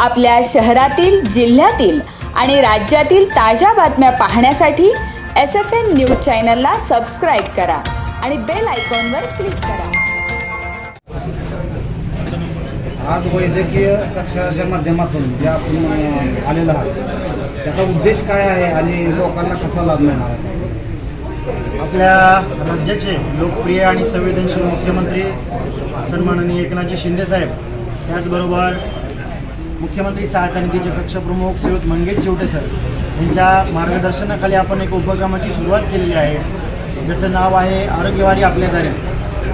आपल्या शहरातील जिल्ह्यातील आणि राज्यातील ताज्या बातम्या पाहण्यासाठी एस एफ एन न्यूज चॅनलला सबस्क्राईब करा आणि बेल आयकॉनवर क्लिक करा. आज वैद्यकीय कक्षाच्या माध्यमातून जे आपण आलेलो आहात त्याचा उद्देश काय आहे आणि लोकांना कसा लाभ मिळणार आहे? आपल्या राज्याचे लोकप्रिय आणि संवेदनशील मुख्यमंत्री सन्माननीय एकनाथजी शिंदेसाहेब त्याचबरोबर मुख्यमंत्री सहायता निधीचे कक्षप्रमुख श्रीयुत मंगेश चिवटे सर यांच्या मार्गदर्शनाखाली आपण एक उपक्रमाची सुरुवात केलेली आहे. ज्याचं नाव आहे आरोग्यवारी आपल्या घरी.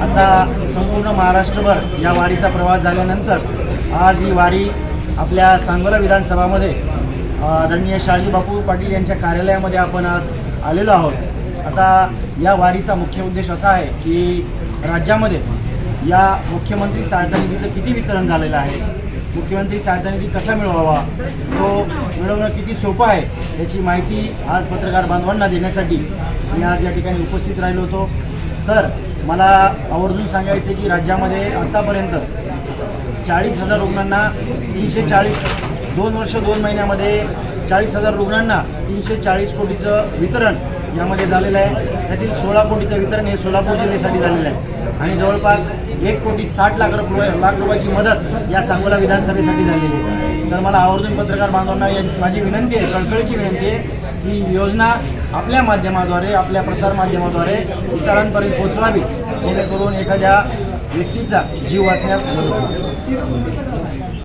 आता संपूर्ण महाराष्ट्रभर या वारीचा प्रवास झाल्यानंतर आज ही वारी आपल्या सांगोला विधानसभामध्ये आदरणीय शहाजी बापू पाटील यांच्या कार्यालयामध्ये आपण आज आलेलो आहोत. आता या वारीचा मुख्य उद्देश असा आहे की राज्यामध्ये या मुख्यमंत्री सहायता निधीचं किती वितरण झालेलं आहे? मुख्यमंत्री सहायता निधी कसा मिळवावा? तो मिळवणं किती सोपं आहे याची माहिती आज पत्रकार बांधवांना देण्यासाठी मी आज या ठिकाणी उपस्थित राहिलो होतो. तर मला आवर्जून सांगायचं की राज्यामध्ये आत्तापर्यंत चाळीस हजार रुग्णांना तीनशे चाळीस दोन वर्ष दोन महिन्यामध्ये चाळीस हजार रुग्णांना तीनशे चाळीस कोटीचं वितरण यामध्ये झालेलं आहे. त्यातील सोळा कोटीचं वितरण हे सोलापूर जिल्ह्यासाठी झालेलं आहे. आणि जवळपास एक कोटी साठ लाख रुपये लाख रुपयाची मदत या सांगोला विधानसभेसाठी झालेली आहे. तर मला आवर्जून पत्रकार बांधवांना माझी विनंती आहे कळकळीची विनंती आहे की ही योजना आपल्या माध्यमाद्वारे आपल्या प्रसारमाध्यमाद्वारे इतरांपर्यंत पोहोचवावी जेणेकरून एखाद्या व्यक्तीचा जीव वाचण्यास मदत होईल.